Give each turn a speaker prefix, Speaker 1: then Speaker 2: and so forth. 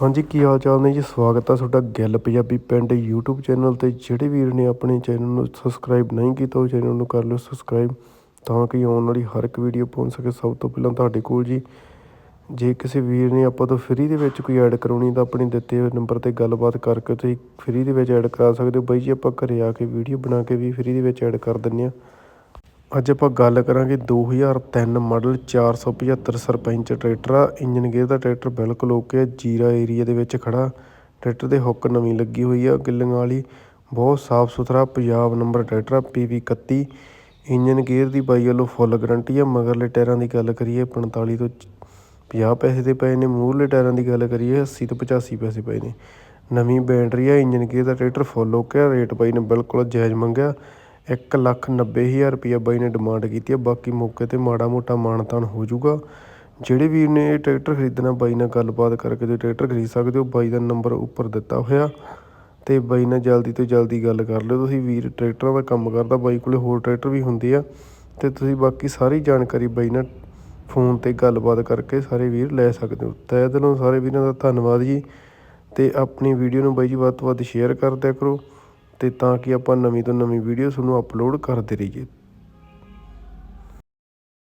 Speaker 1: ਹਾਂਜੀ, ਕੀ ਹਾਲ ਚਾਲ ਨੇ ਜੀ? ਸਵਾਗਤ ਆ ਤੁਹਾਡਾ ਗਿੱਲ ਪੰਜਾਬੀ ਪਿੰਡ YouTube ਚੈਨਲ ਤੇ। ਜਿਹੜੇ ਵੀਰ ਨੇ ਆਪਣੇ ਚੈਨਲ ਨੂੰ ਸਬਸਕ੍ਰਾਈਬ ਨਹੀਂ ਕੀਤਾ, ਉਹ ਚੈਨਲ ਨੂੰ ਕਰ ਲਓ ਸਬਸਕ੍ਰਾਈਬ ਤਾਂ ਕਿ ਆਉਣ ਵਾਲੀ ਹਰ ਇੱਕ ਵੀਡੀਓ ਪਹੁੰਚ ਸਕੇ। ਸਭ ਤੋਂ ਪਹਿਲਾਂ ਤੁਹਾਡੇ ਕੋਲ ਜੀ, ਜੇ ਕਿਸੇ ਵੀਰ ਨੇ ਆਪਾਂ ਤੋਂ ਫ੍ਰੀ ਦੇ ਵਿੱਚ ਕੋਈ ਐਡ ਕਰਾਉਣੀ ਤਾਂ ਆਪਣੇ ਦਿੱਤੇ ਹੋਏ ਨੰਬਰ ਤੇ ਗੱਲਬਾਤ ਕਰਕੇ ਤੁਸੀਂ ਫ੍ਰੀ ਦੇ ਵਿੱਚ ਐਡ ਕਰਾ ਸਕਦੇ ਹੋ। ਬਾਈ ਜੀ, ਆਪਾਂ ਘਰੇ ਆ ਕੇ ਵੀਡੀਓ ਬਣਾ ਕੇ ਵੀ ਫ੍ਰੀ ਦੇ ਵਿੱਚ ਐਡ ਕਰ ਦਿੰਦੇ ਆ ਅੱਜ ਆਪਾਂ ਗੱਲ ਕਰਾਂਗੇ 2003 ਮਾਡਲ 475 ਸਰਪੰਚ ਟਰੈਕਟਰ। ਆ ਇੰਜਨ ਗੇਅਰ ਦਾ ਟਰੈਕਟਰ ਬਿਲਕੁਲ ਓਕੇ ਆ ਜੀਰਾ ਏਰੀਆ ਦੇ ਵਿੱਚ ਖੜਾ ਟਰੈਕਟਰ ਦੇ ਹੁੱਕ ਨਵੀਂ ਲੱਗੀ ਹੋਈ ਆ, ਗਿੱਲੀਆਂ ਵਾਲੀ। ਬਹੁਤ ਸਾਫ਼ ਸੁਥਰਾ ਪੰਜਾਬ ਨੰਬਰ ਟਰੈਕਟਰ ਆ PV 31 ਇੰਜਨ ਗੇਅਰ ਦੀ ਬਾਈ ਵੱਲੋਂ ਫੁੱਲ ਗਾਰੰਟੀ ਆ, ਮਗਰਲੇ ਟਾਇਰਾਂ ਦੀ ਗੱਲ ਕਰੀਏ 45 ਤੋਂ 50 ਪੈਸੇ ਦੇ ਪਏ ਨੇ, ਮੂਹਰਲੇ ਟਾਇਰਾਂ ਦੀ ਗੱਲ ਕਰੀਏ 80 ਤੋਂ 85 ਪੈਸੇ ਪਏ ਨੇ। ਨਵੀਂ ਬੈਟਰੀ ਆ ਇੰਜਨ ਗੇਅਰ ਦਾ ਟਰੈਕਟਰ ਫੁੱਲ ਓਕੇ ਆ ਰੇਟ ਬਾਈ ਨੇ ਬਿਲਕੁਲ ਜਾਇਜ਼ ਮੰਗਿਆ। ਇੱਕ ਲੱਖ ਨੱਬੇ ਹਜ਼ਾਰ ਰੁਪਈਆ ਬਾਈ ਨੇ ਡਿਮਾਂਡ ਕੀਤੀ ਹੈ। ਬਾਕੀ ਮੌਕੇ ਤੇ ਮਾੜਾ ਮੋਟਾ ਮਾਨਤਾਨ ਹੋ ਜਾਊਗਾ। ਜਿਹੜੇ ਵੀਰ ਨੇ ਇਹ ਟਰੈਕਟਰ ਖਰੀਦਣਾ, ਬਾਈ ਨਾਲ ਗੱਲਬਾਤ ਕਰਕੇ ਤੁਸੀਂ ਟਰੈਕਟਰ ਖਰੀਦ ਸਕਦੇ ਹੋ। ਬਾਈ ਦਾ ਨੰਬਰ ਉੱਪਰ ਦਿੱਤਾ ਹੋਇਆ। ਤੇ ਬਾਈ ਨਾਲ ਜਲਦੀ ਤੋਂ ਜਲਦੀ ਗੱਲ ਕਰ ਲਿਓ। ਤੁਸੀਂ ਵੀਰ ਟਰੈਕਟਰਾਂ ਦਾ ਕੰਮ ਕਰਦਾ, ਬਾਈ ਕੋਲੇ ਹੋਰ ਟਰੈਕਟਰ ਵੀ ਹੁੰਦੇ ਆ। ਤੇ ਤੁਸੀਂ ਬਾਕੀ ਸਾਰੀ ਜਾਣਕਾਰੀ ਬਾਈ ਨਾਲ ਫੋਨ ਤੇ ਗੱਲਬਾਤ ਕਰਕੇ ਸਾਰੇ ਵੀਰ ਲੈ ਸਕਦੇ ਹੋ। ਤਹਿ ਦਿਲੋਂ ਸਾਰੇ ਵੀਰਾਂ ਦਾ ਧੰਨਵਾਦ ਜੀ। ਤੇ ਆਪਣੀ ਵੀਡੀਓ ਨੂੰ ਬਾਈ ਜੀ ਵੱਧ ਤੋਂ ਵੱਧ ਸ਼ੇਅਰ ਕਰ ਦਿਆ ਕਰੋ। ਤੇ ਤਾਂ ਕਿ ਆਪਾਂ ਨਵੀਂ ਤੋਂ ਨਵੀਂ ਵੀਡੀਓ ਤੁਹਾਨੂੰ ਅਪਲੋਡ ਕਰਦੇ ਰਹੀਏ।